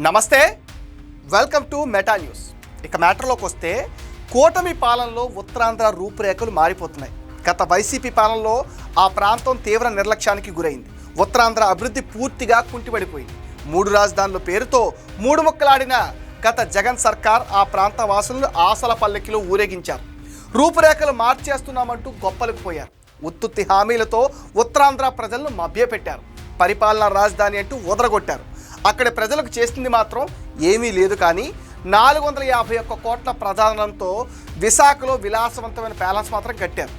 నమస్తే. Welcome to meta news ఇక మ్యాటర్లోకి వస్తే కూటమి పాలనలో ఉత్తరాంధ్ర రూపురేఖలు మారిపోతున్నాయి. గత వైసీపీ పాలనలో ఆ ప్రాంతం తీవ్ర నిర్లక్ష్యానికి గురైంది. ఉత్తరాంధ్ర అభివృద్ధి పూర్తిగా కుంటిపడిపోయింది. మూడు రాజధానుల పేరుతో మూడు ముక్కలాడిన గత జగన్ సర్కార్ ఆ ప్రాంత వాసులను ఆశల పల్లెకిలో ఊరేగించారు. రూపురేఖలు మార్చేస్తున్నామంటూ గొప్పలకు పోయారు. ఉత్తుత్తి హామీలతో ఉత్తరాంధ్ర ప్రజలను మభ్యపెట్టారు. పరిపాలనా రాజధాని అంటూ వదరగొట్టారు. అక్కడ ప్రజలకు చేసింది మాత్రం ఏమీ లేదు కానీ నాలుగు వందల యాభై ఒక్క కోట్ల ప్రధానంతో విశాఖలో విలాసవంతమైన ప్యాలెన్స్ మాత్రం కట్టారు.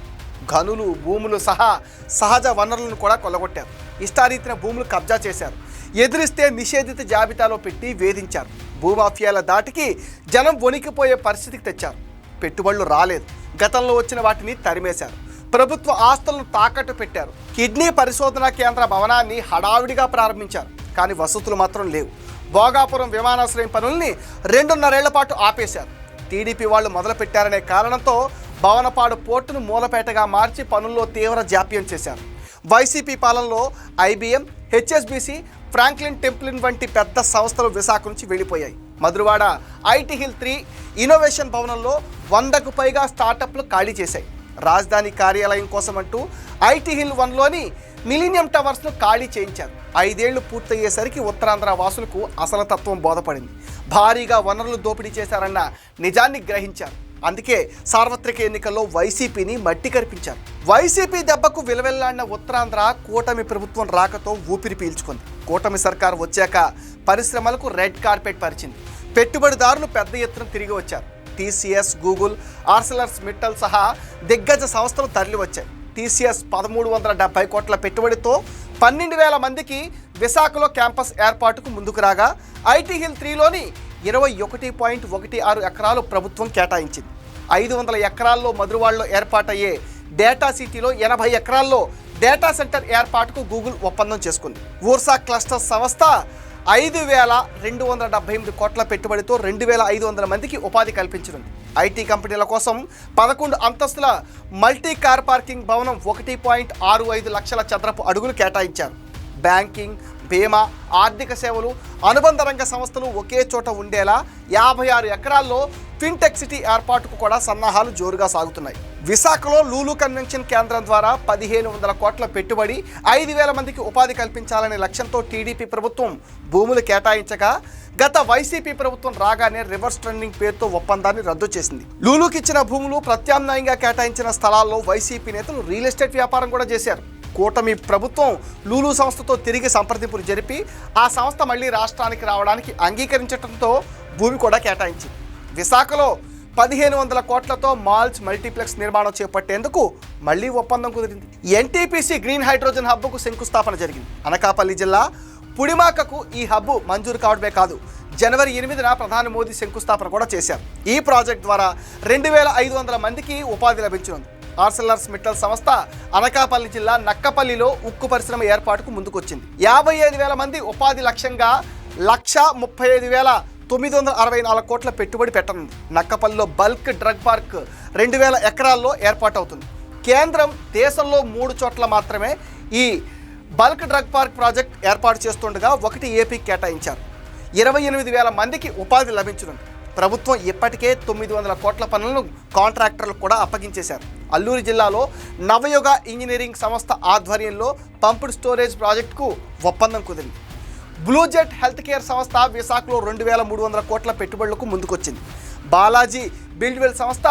గనులు భూములు సహా సహజ వనరులను కూడా కొల్లగొట్టారు. ఇష్టారీతిన భూములు కబ్జా చేశారు. ఎదిరిస్తే నిషేధిత జాబితాలో పెట్టి వేధించారు. భూమాఫియాల దాటికి జనం వణికిపోయే పరిస్థితికి తెచ్చారు. పెట్టుబడులు రాలేదు. గతంలో వచ్చిన వాటిని తరిమేశారు. ప్రభుత్వ ఆస్తులను తాకట్టు పెట్టారు. కిడ్నీ పరిశోధన కేంద్ర భవనాన్ని హడావిడిగా ప్రారంభించారు. కానీ వసతులు మాత్రం లేవు. భోగాపురం విమానాశ్రయం పనుల్ని రెండున్నరేళ్ళ పాటు ఆపేశారు. టీడీపీ వాళ్ళు మొదలుపెట్టారనే కారణంతో భవనపాడు పోర్టును మూలపేటగా మార్చి పనుల్లో తీవ్ర జాప్యం చేశారు. వైసీపీ పాలనలో ఐబీఎం హెచ్ఎస్బీసీ ఫ్రాంక్లిన్ టెంప్లిన్ వంటి పెద్ద సంస్థలు విశాఖ నుంచి వెళ్ళిపోయాయి. Madhurawada IT hill three innovation భవనంలో వందకు పైగా స్టార్టప్లు ఖాళీ చేశాయి. రాజధాని కార్యాలయం కోసం అంటూ ఐటీ హిల్ వన్లోని మిలీనియం టవర్స్ను ఖాళీ చేయించారు. ఐదేళ్ళు పూర్తయ్యేసరికి ఉత్తరాంధ్ర వాసులకు అసలు తత్వం బోధపడింది. భారీగా వనరులు దోపిడీ చేశారన్న నిజాన్ని గ్రహించారు. అందుకే సార్వత్రిక ఎన్నికల్లో వైసీపీని మట్టి కరిపించారు. వైసీపీ దెబ్బకు విలవెల్లాడిన ఉత్తరాంధ్ర కూటమి ప్రభుత్వం రాకతో ఊపిరి పీల్చుకుంది. కూటమి సర్కార్ వచ్చాక పరిశ్రమలకు రెడ్ కార్పెట్ పరిచింది. పెట్టుబడిదారులు పెద్ద ఎత్తున తిరిగి వచ్చారు. టీసీఎస్ గూగుల్ ఆర్సలర్స్ మిట్టల్ సహా దిగ్గజ సంస్థలు తరలి వచ్చాయి టీసీఎస్ పదమూడు వందల డెబ్బై కోట్ల పెట్టుబడితో పన్నెండు వేల మందికి విశాఖలో క్యాంపస్ ఏర్పాటుకు ముందుకు రాగా ఐటీ హిల్ త్రీలోని ఇరవై ఒకటి పాయింట్ ఒకటి ఆరు ఎకరాలు ప్రభుత్వం కేటాయించింది. ఐదు వందల ఎకరాల్లో మధురవాడలో ఏర్పాటయ్యే డేటా సిటీలో ఎనభై ఎకరాల్లో డేటా సెంటర్ ఏర్పాటుకు గూగుల్ ఒప్పందం చేసుకుంది. ఊర్సా క్లస్టర్ సంస్థ ఐదు వేల రెండు వందల డెబ్బై ఎనిమిది కోట్ల పెట్టుబడితో రెండు వేల ఐదు వందల మందికి ఉపాధి కల్పించనుంది. ఐటీ కంపెనీల కోసం పదకొండు అంతస్తుల మల్టీ కార్ పార్కింగ్ భవనం ఒకటి పాయింట్ ఆరు ఐదు లక్షల చదరపు అడుగులు కేటాయించారు. బ్యాంకింగ్ బీమా ఆర్థిక సేవలు అనుబంధ రంగ సంస్థలు ఒకే చోట ఉండేలా యాభై ఆరు ఎకరాల్లో ఫిన్టెక్ సిటీ ఏర్పాటుకు కూడా సన్నాహాలు జోరుగా సాగుతున్నాయి. విశాఖలో లూలు కన్వెన్షన్ కేంద్రం ద్వారా పదిహేను వందల కోట్ల పెట్టుబడి ఐదు వేల మందికి ఉపాధి కల్పించాలనే లక్ష్యంతో టీడీపీ ప్రభుత్వం భూములు కేటాయించగా గత వైసీపీ ప్రభుత్వం రాగానే రివర్స్ ట్రెండింగ్ పేరుతో ఒప్పందాన్ని రద్దు చేసింది. లూలుకి ఇచ్చిన భూములు ప్రత్యామ్నాయంగా కేటాయించిన స్థలాల్లో వైసీపీ నేతలు రియల్ ఎస్టేట్ వ్యాపారం కూడా చేశారు. కూటమి ప్రభుత్వం లూలు సంస్థతో తిరిగి సంప్రదింపులు జరిపి ఆ సంస్థ మళ్ళీ రాష్ట్రానికి రావడానికి అంగీకరించడంతో భూమి కూడా కేటాయించింది. విశాఖలో పదిహేను వందల కోట్లతో మాల్స్ మల్టీప్లెక్స్ నిర్మాణం చేపట్టేందుకు మళ్ళీ ఒప్పందం కుదిరింది. ఎన్టీపీసీ గ్రీన్ హైడ్రోజన్ హబ్కు శంకుస్థాపన జరిగింది. అనకాపల్లి జిల్లా పుడిమాకకు ఈ హబ్బు మంజూరు కావడమే కాదు జనవరి ఎనిమిదిన ప్రధాని మోదీ శంకుస్థాపన కూడా చేశారు. ఈ ప్రాజెక్ట్ ద్వారా రెండు వేల ఐదు వందల మందికి ఉపాధి లభించనుంది. ఆర్సెలర్స్ మిట్టల్ సంస్థ అనకాపల్లి జిల్లా నక్కపల్లిలో ఉక్కు పరిశ్రమ ఏర్పాటుకు ముందుకొచ్చింది. యాభై ఐదు వేల మంది ఉపాధి లక్ష్యంగా లక్ష ముప్పై ఐదు వేల తొమ్మిది వందల అరవై నాలుగు కోట్ల పెట్టుబడి పెట్టనుంది. నక్కపల్లిలో బల్క్ డ్రగ్ పార్క్ రెండు వేల ఎకరాల్లో ఏర్పాటవుతుంది. కేంద్రం దేశంలో మూడు చోట్ల మాత్రమే ఈ బల్క్ డ్రగ్ పార్క్ ప్రాజెక్ట్ ఏర్పాటు చేస్తుండగా ఒకటి ఏపీకి కేటాయించారు. ఇరవై ఎనిమిది వేల మందికి ఉపాధి లభించనుంది. ప్రభుత్వం ఇప్పటికే తొమ్మిది వందల కోట్ల పనులను కాంట్రాక్టర్లకు కూడా అప్పగించేశారు. అల్లూరు జిల్లాలో నవయుగ ఇంజనీరింగ్ సంస్థ ఆధ్వర్యంలో పంప్డ్ స్టోరేజ్ ప్రాజెక్టుకు ఒప్పందం కుదిరింది. బ్లూ జెట్ హెల్త్ కేర్ సంస్థ విశాఖలో రెండు వేల మూడు వందల కోట్ల పెట్టుబడులకు ముందుకొచ్చింది. బాలాజీ బిల్డ్వెల్ సంస్థ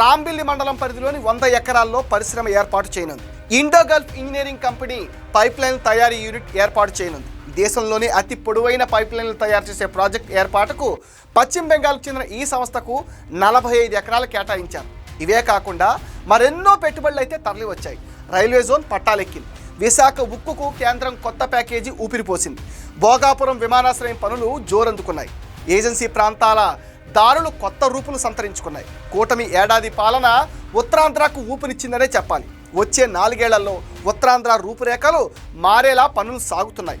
రాంబిల్లి మండలం పరిధిలోని వంద ఎకరాల్లో పరిశ్రమ ఏర్పాటు చేయనుంది. Indo Gulf engineering company pipeline తయారీ యూనిట్ ఏర్పాటు చేయనుంది. దేశంలోనే అతి పొడవైన పైప్లైన్లు తయారు చేసే ప్రాజెక్ట్ ఏర్పాటుకు పశ్చిమ బెంగాల్కు చెందిన ఈ సంస్థకు నలభై ఐదు ఎకరాలు కేటాయించారు. ఇవే కాకుండా మరెన్నో పెట్టుబడులు అయితే తరలి వచ్చాయి రైల్వే జోన్ పట్టాలెక్కింది. విశాఖ ఉక్కుకు కేంద్రం కొత్త ప్యాకేజీ ఊపిరిపోసింది. భోగాపురం విమానాశ్రయం పనులు జోరందుకున్నాయి. ఏజెన్సీ ప్రాంతాల దారులు కొత్త రూపులు సంతరించుకున్నాయి. కూటమి ఏడాది పాలన ఉత్తరాంధ్రకు ఊపిరిచ్చిందనే చెప్పాలి. వచ్చే నాలుగేళ్ళలో ఉత్తరాంధ్ర రూపురేఖలు మారేలా పనులు సాగుతున్నాయి.